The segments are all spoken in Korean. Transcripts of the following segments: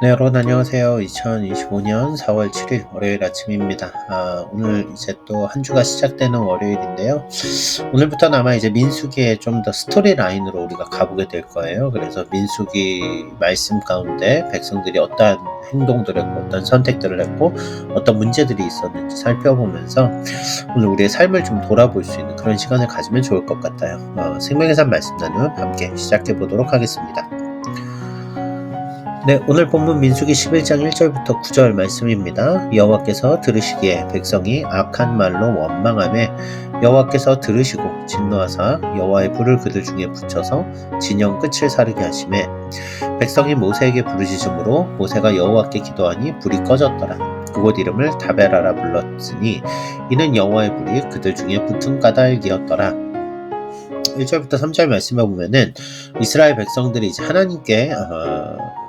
네, 여러분 안녕하세요. 2025년 4월 7일 월요일 아침입니다. 아, 오늘 이제 또 한 주가 시작되는 월요일인데요. 오늘부터는 아마 이제 민수기의 좀더 스토리 라인으로 우리가 가보게 될 거예요. 그래서 민수기 말씀 가운데 백성들이 어떠한 행동들을 했고 어떤 선택들을 했고 어떤 문제들이 있었는지 살펴보면서 오늘 우리의 삶을 좀 돌아볼 수 있는 그런 시간을 가지면 좋을 것 같아요. 어, 생명의 산 말씀 나눔 함께 시작해 보도록 하겠습니다. 네, 오늘 본문 민수기 11장 1절부터 9절 말씀입니다. 여호와께서 들으시기에 백성이 악한 말로 원망함에 여호와께서 들으시고 진노하사 여호와의 불을 그들 중에 붙여서 진영 끝을 사르게 하심에 백성이 모세에게 부르짖음으로 모세가 여호와께 기도하니 불이 꺼졌더라. 그곳 이름을 다베라라 불렀으니 이는 여호와의 불이 그들 중에 붙은 까닭이었더라. 1절부터 3절 말씀해 보면은 이스라엘 백성들이 이제 하나님께 어,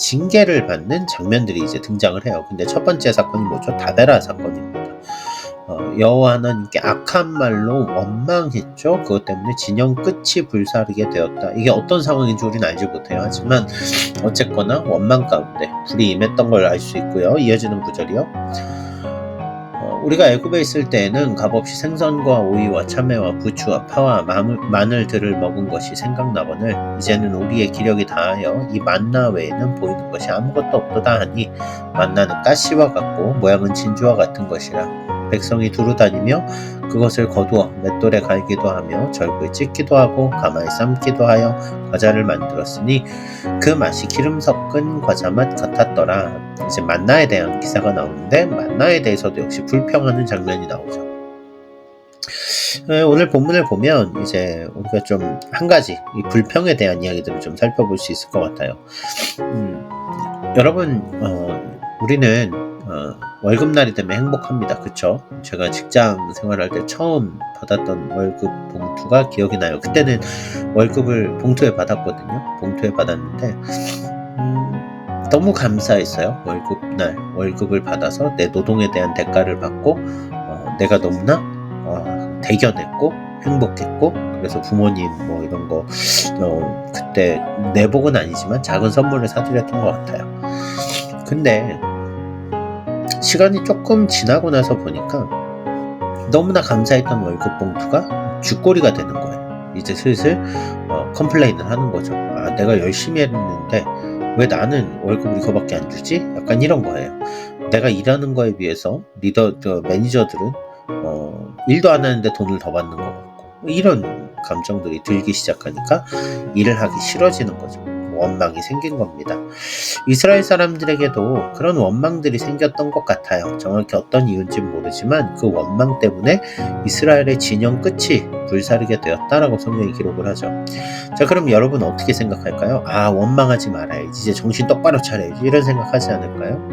징계를 받는 장면들이 이제 등장을 해요. 근데 첫 번째 사건이 뭐죠? 다베라 사건입니다. 어, 여호와 하나님께 악한 말로 원망했죠. 그것 때문에 진영 끝이 불사르게 되었다. 이게 어떤 상황인지 우리는 알지 못해요. 하지만 어쨌거나 원망 가운데 불이 임했던 걸 알 수 있고요. 이어지는 구절이요. 어, 우리가 애굽에 있을 때에는 값없이 생선과 오이와 참외와 부추와 파와 마늘들을 먹은 것이 생각나거늘 이제는 우리의 기력이 다하여 이 만나 외에는 보이는 것이 아무것도 없도다 하니 만나는 가시와 같고 모양은 진주와 같은 것이라 백성이 두루 다니며 그것을 거두어 맷돌에 갈기도 하며 절구에 찢기도 하고 가마에 삶기도 하여 과자를 만들었으니 그 맛이 기름 섞은 과자 맛 같았더라. 이제 만나에 대한 기사가 나오는데 만나에 대해서도 역시 불평하는 장면이 나오죠. 네, 오늘 본문을 보면 이제 우리가 좀 한 가지 이 불평에 대한 이야기들을 좀 살펴볼 수 있을 것 같아요. 음, 여러분 어, 우리는 어, 월급날이 되면 행복합니다. 그쵸? 제가 직장 생활할 때 처음 받았던 월급 봉투가 기억이 나요. 그때는 월급을 봉투에 받았거든요. 봉투에 받았는데 음, 너무 감사했어요. 월급날 월급을 받아서 내 노동에 대한 대가를 받고 어, 내가 너무나 어, 대견했고 행복했고 그래서 부모님 뭐 이런 거 어, 그때 내복은 아니지만 작은 선물을 사드렸던 것 같아요. 근데 시간이 조금 지나고 나서 보니까 너무나 감사했던 월급 봉투가 쥐꼬리가 되는 거예요. 이제 슬슬 어, 컴플레인을 하는 거죠. 아, 내가 열심히 했는데 왜 나는 월급을 이거밖에 안 주지? 약간 이런 거예요. 내가 일하는 거에 비해서 리더, 저, 매니저들은 어, 일도 안 하는데 돈을 더 받는 것 같고 이런 감정들이 들기 시작하니까 일을 하기 싫어지는 거죠. 원망이 생긴 겁니다. 이스라엘 사람들에게도 그런 원망들이 생겼던 것 같아요. 정확히 어떤 이유인지는 모르지만 그 원망 때문에 이스라엘의 진영 끝이 불사르게 되었다라고 성경이 기록을 하죠. 자, 그럼 여러분 어떻게 생각할까요? 아, 원망하지 말아야지. 이제 정신 똑바로 차려야지. 이런 생각하지 않을까요?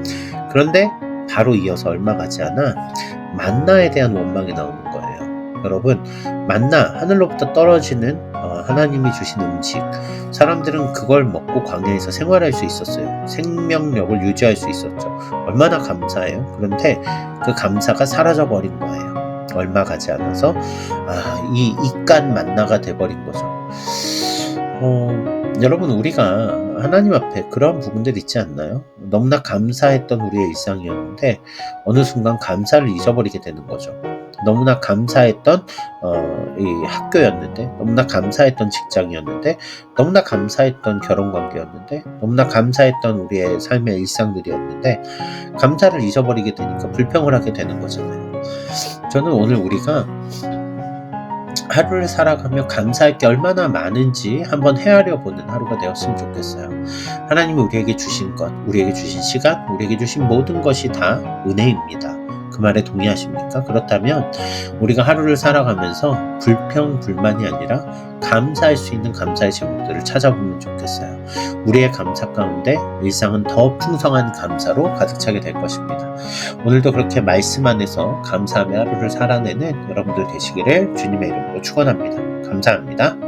그런데 바로 이어서 얼마 가지 않아 만나에 대한 원망이 나오는 거예요. 여러분, 만나 하늘로부터 떨어지는 어, 하나님이 주신 음식. 사람들은 그걸 먹고 광야에서 생활할 수 있었어요. 생명력을 유지할 수 있었죠. 얼마나 감사해요. 그런데 그 감사가 사라져 버린 거예요. 얼마 가지 않아서 아, 이 이간 만나가 돼 버린 거죠. 어, 여러분 우리가 하나님 앞에 그런 부분들 있지 않나요? 너무나 감사했던 우리의 일상이었는데 어느 순간 감사를 잊어버리게 되는 거죠. 너무나 감사했던 어, 이 학교였는데 너무나 감사했던 직장이었는데 너무나 감사했던 결혼 관계였는데 너무나 감사했던 우리의 삶의 일상들이었는데 감사를 잊어버리게 되니까 불평을 하게 되는 거잖아요. 저는 오늘 우리가 하루를 살아가며 감사할 게 얼마나 많은지 한번 헤아려 보는 하루가 되었으면 좋겠어요. 하나님이 우리에게 주신 것, 우리에게 주신 시간, 우리에게 주신 모든 것이 다 은혜입니다. 그 말에 동의하십니까? 그렇다면 우리가 하루를 살아가면서 불평, 불만이 아니라 감사할 수 있는 감사의 제목들을 찾아보면 좋겠어요. 우리의 감사 가운데 일상은 더 풍성한 감사로 가득 차게 될 것입니다. 오늘도 그렇게 말씀 안에서 감사하며 하루를 살아내는 여러분들 되시기를 주님의 이름으로 축원합니다. 감사합니다.